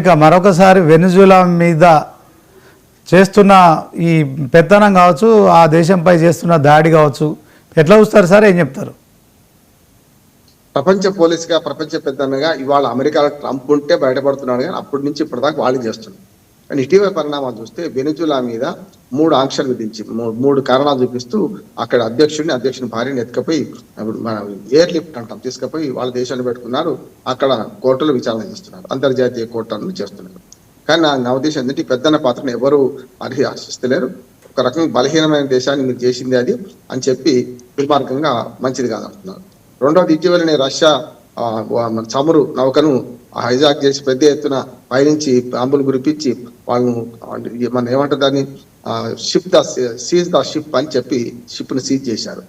ఇక మరొకసారి వెనుజులా మీద చేస్తున్న ఈ పెత్తనం కావచ్చు ఆ దేశంపై చేస్తున్న దాడి కావచ్చు ఎట్లా చూస్తారు సార్? ఏం చెప్తారు? ప్రపంచ పోలీస్గా ప్రపంచ పెద్దన్నగా ఇవాళ అమెరికాలో ట్రంప్ ఉంటే బయటపడుతున్నాడు కానీ అప్పటి నుంచి ఇప్పటిదాకా వాళ్ళు చేస్తున్నారు. కానీ ఇటీవల పరిణామాలు చూస్తే వెనుజులా మీద మూడు ఆంక్షలు విధించి మూడు కారణాలు చూపిస్తూ అక్కడ అధ్యక్షుడిని అధ్యక్షుని భార్యని ఎత్తుకపోయి మన ఎయిర్ లిఫ్ట్ అంటాం తీసుకుపోయి వాళ్ళ దేశాన్ని పెట్టుకున్నారు. అక్కడ కోర్టులు విచారణ చేస్తున్నారు. అంతర్జాతీయ కోర్టులను చేస్తున్నారు. కానీ నా నా ఉద్దేశం ఏంటంటే పెద్దన్న పాత్రను ఎవరు అర్హి ఆశిస్తలేరు. ఒక రకంగా బలహీనమైన దేశాన్ని మీరు చేసింది అది అని చెప్పి దుర్మార్గంగా మంచిది కాదంటున్నారు. రెండవది ఇటీవలనే రష్యా మన చమురు నౌకను హైజాక్ చేసి పెద్ద ఎత్తున పయనించి బాంబులు గురిపించి వాళ్ళను మన ఏమంటారు దాన్ని? Ship the seize the ship అని చెప్పి షిప్ని సీజ్ చేశారు.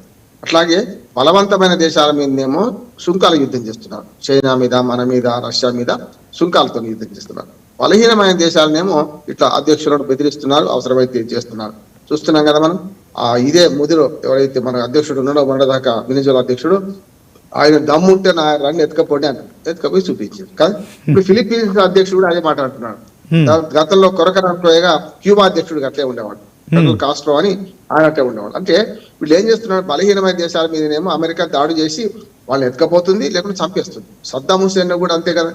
అట్లాగే బలవంతమైన దేశాల మీదనేమో సుంకాల యుద్ధం చేస్తున్నారు. చైనా మీద మన మీద రష్యా మీద సుంకాలతో యుద్ధం చేస్తున్నారు. బలహీనమైన దేశాలనేమో ఇట్లా అధ్యక్షులను బెదిరిస్తున్నారు అవసరమైతే చేస్తున్నారు. చూస్తున్నాం కదా మనం? ఆ ఇదే ముదిలో ఎవరైతే మన అధ్యక్షుడు ఉన్నాడో మొన్నదాకా వెనిజులా అధ్యక్షుడు ఆయన దమ్ముంటే నా రన్ ఎత్తుకపోండి అన్నాడు ఎత్తుకపోయి చూపించారు కదా? ఇప్పుడు ఫిలిప్పీన్స్ అధ్యక్షుడు కూడా అదే మాట్లాడుతున్నాడు. Hmm. గతంలో కొరకరంటోయగా క్యూబా అధ్యక్షుడు అట్లే ఉండేవాడు. ఫెడరల్ కాస్ట్రో అని ఆయన అట్లే ఉండేవాడు. అంటే వీళ్ళు ఏం చేస్తున్నారు? బలహీనమైన దేశాల మీదనేమో అమెరికా దాడి చేసి వాళ్ళని ఎత్తుకపోతుంది లేకుంటే చంపేస్తుంది. సద్దాం హుసేన్ కూడా అంతే కదా?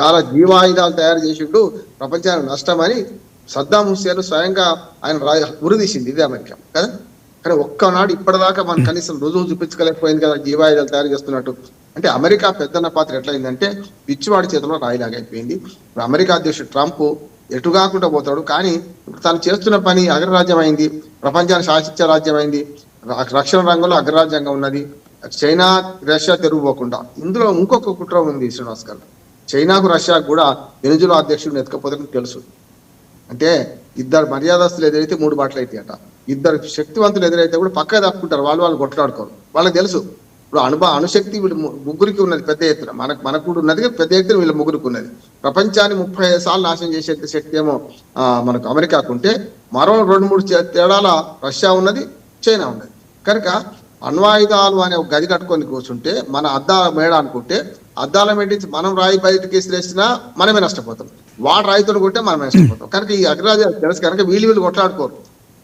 చాలా జీవాయుధాలు తయారు చేసిండు ప్రపంచానికి నష్టమని సద్దాం హుసేన్ స్వయంగా ఆయన ఉరిదీసింది ఇది అమెరికా. కదా? కానీ ఒక్కనాడు ఇప్పటిదాకా మనం కనీసం రుజువు చూపించగలేకపోయింది కదా జీవాయుధాలు తయారు చేస్తున్నట్టు. అంటే అమెరికా పెద్దన్న పాత్ర ఎట్లయిందంటే పిచ్చివాడి చేతిలో రాయిలాగా అయిపోయింది. ఇప్పుడు అమెరికా అధ్యక్షుడు ట్రంప్ ఎటు కాకుండా పోతాడు. కానీ తను చేస్తున్న పని అగ్రరాజ్యం అయింది ప్రపంచాన్ని శాసించే రాజ్యం అయింది రక్షణ రంగంలో అగ్రరాజ్యంగా ఉన్నది. చైనా రష్యా తెరుగుపోకుండా ఇందులో ఇంకొక కుట్ర ఉంది శ్రీనివాస్ గారు. చైనాకు రష్యాకు కూడా వెనుజులా అధ్యక్షుడిని ఎత్తుకపోతారని తెలుసు. అంటే ఇద్దరు మర్యాదస్తులు ఎదురైతే మూడు బాటలు అయితే ఇద్దరు శక్తివంతులు ఎదురైతే కూడా పక్క తప్పుకుంటారు వాళ్ళు వాళ్ళు కొట్లాడుకోరు. వాళ్ళకి తెలుసు. ఇప్పుడు అనుభవ అణుశక్తి వీళ్ళు ముగ్గురికి ఉన్నది పెద్ద ఎత్తున. మనకు మనకు కూడా ఉన్నది పెద్ద ఎత్తున వీళ్ళ ముగ్గురికి ఉన్నది. ప్రపంచాన్ని ముప్పై సార్లు నాశనం చేసే శక్తి ఏమో మనకు అమెరికాకు ఉంటే మరో రెండు మూడు తేడాల రష్యా ఉన్నది చైనా ఉన్నది. కనుక అణ్వాయుధాలు అనే ఒక గది కట్టుకొని కూర్చుంటే మన అద్దాల మేడ అనుకుంటే అద్దాల మేడించి మనం రాయి బయటకి వేసినా మనమే నష్టపోతాం. వాడు రాయితో కొట్టే మనమే నష్టపోతాం. కనుక ఈ అగ్రరాజ్యాలు తెలుసు కనుక వీళ్ళు వీళ్ళు కొట్లాడుకోరు.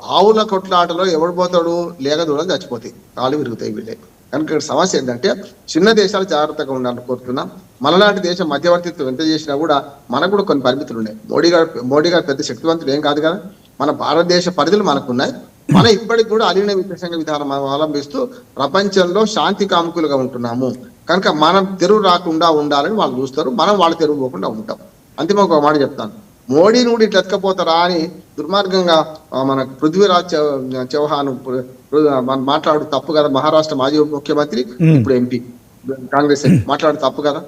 ఆవుల కొట్లాటలో ఎవడు పోతాడు? లేక దూరం చచ్చిపోతాయి. కాలు విరుగుతాయి వీళ్ళే. కనుక ఇక్కడ సమస్య ఏంటంటే చిన్న దేశాలు జాగ్రత్తగా ఉండాలని కోరుతున్నాం మనలాంటి దేశం మధ్యవర్తిత్వం ఎంత చేసినా కూడా మనకు కూడా కొన్ని పరిమితులు ఉన్నాయి. మోడీ గారు మోడీ గారు పెద్ద శక్తివంతుడు ఏం కాదు కదా? మన భారతదేశ పరిధులు మనకున్నాయి మన ఇప్పటికి కూడా అలీన విదేశంగ విధానం అవలంబిస్తూ ప్రపంచంలో శాంతి కాముకులుగా ఉంటున్నాము. కనుక మనం తెరువు రాకుండా ఉండాలని వాళ్ళు చూస్తారు. మనం వాళ్ళ తెరువు పోకుండా ఉంటాం. అంతిమ ఒక మాట చెప్తాను. మోడీని కూడా ఇట్లా ఎత్తుకపోతారా అని దుర్మార్గంగా మన పృథ్వీరాజ్ చౌహాన్ మాట్లాడు తప్పు కదా. మహారాష్ట్ర మాజీ ముఖ్యమంత్రి. ఇప్పుడు ఎంపీ కాంగ్రెస్. మాట్లాడు తప్పు కదా.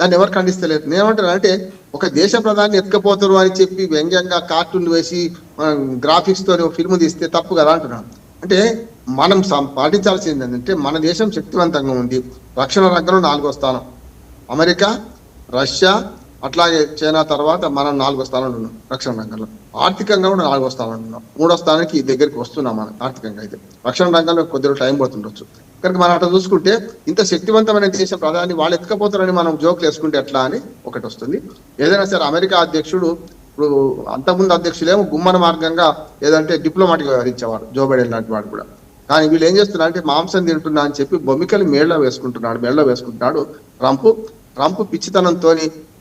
దాన్ని ఎవరు ఖండిస్తలేదు నేనేమంటాను అంటే ఒక దేశ ప్రధాని ఎత్తుకపోతారు అని చెప్పి వ్యంగ్యంగా కార్టూన్ వేసి గ్రాఫిక్స్తో ఫిల్మ్ తీస్తే తప్పు కదా అంటున్నాను అంటే మనం సం- పాటించాల్సింది ఏంటంటే మన దేశం శక్తివంతంగా ఉంది. రక్షణ రంగంలో నాలుగో స్థానం. అమెరికా రష్యా అట్లాగే చైనా తర్వాత మనం నాలుగో స్థానంలో ఉన్నాం రక్షణ రంగంలో. ఆర్థికంగా కూడా నాలుగో స్థానంలో ఉన్నాం. మూడో స్థానానికి దగ్గరికి వస్తున్నాం మనం ఆర్థికంగా అయితే. రక్షణ రంగంలో కొద్దిగా టైం పడుతుండొచ్చు. కనుక మనం అట్లా చూసుకుంటే ఇంత శక్తివంతమైన దేశం ప్రధాని వాళ్ళు ఎత్తుకపోతారని మనం జోకులు వేసుకుంటే ఎట్లా అని ఒకటి వస్తుంది. ఏదైనా సరే అమెరికా అధ్యక్షుడు ఇప్పుడు అంతకుముందు అధ్యక్షులేమో గుమ్మన మార్గంగా ఏదంటే డిప్లొమాటిక్ వ్యవహరించేవాడు జో బైడెన్ లాంటి వాడు కూడా. కానీ వీళ్ళు ఏం చేస్తున్నారు అంటే మాంసం తింటున్నా అని చెప్పి బొమ్మికలు మేళ్ళ వేసుకుంటున్నాడు మేళ్ళ వేసుకుంటున్నాడు ట్రంప్. ట్రంప్ పిచ్చితనంతో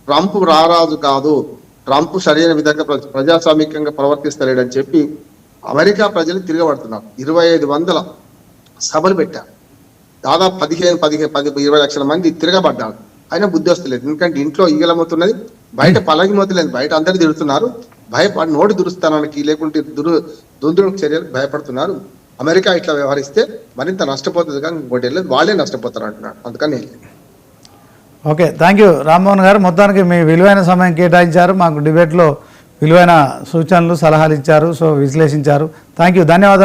ట్రంప్ రారాజు కాదు ట్రంప్ సరైన విధంగా ప్రజాస్వామికంగా ప్రవర్తిస్తలేడని చెప్పి అమెరికా ప్రజలు తిరగబడుతున్నారు. ఇరవై ఐదు వందల సభలు పెట్టారు. దాదాపు పదిహేను పదిహేను పది ఇరవై లక్షల మంది తిరగబడ్డారు. అయినా బుద్ధి వస్తలేదు ఎందుకంటే ఇంట్లో ఈగలమవుతున్నది బయట పలగిమవుతలేదు బయట అందరు తిడుతున్నారు. భయపడి నోటి దురుస్తానానికి లేకుంటే దురు దుందుడు చర్యలకు భయపడుతున్నారు. అమెరికా ఇట్లా వ్యవహరిస్తే మరింత నష్టపోతుంది కానీ ఇంకోటి వాళ్ళే నష్టపోతారు అంటున్నాడు అందుకని ఓకే థ్యాంక్ యూ రామ్మోహన్ గారు మొత్తానికి మీ విలువైన సమయం కేటాయించారు. మాకు డిబేట్లో విలువైన సూచనలు సలహాలు ఇచ్చారు సో విశ్లేషించారు. థ్యాంక్ యూ ధన్యవాదాలు.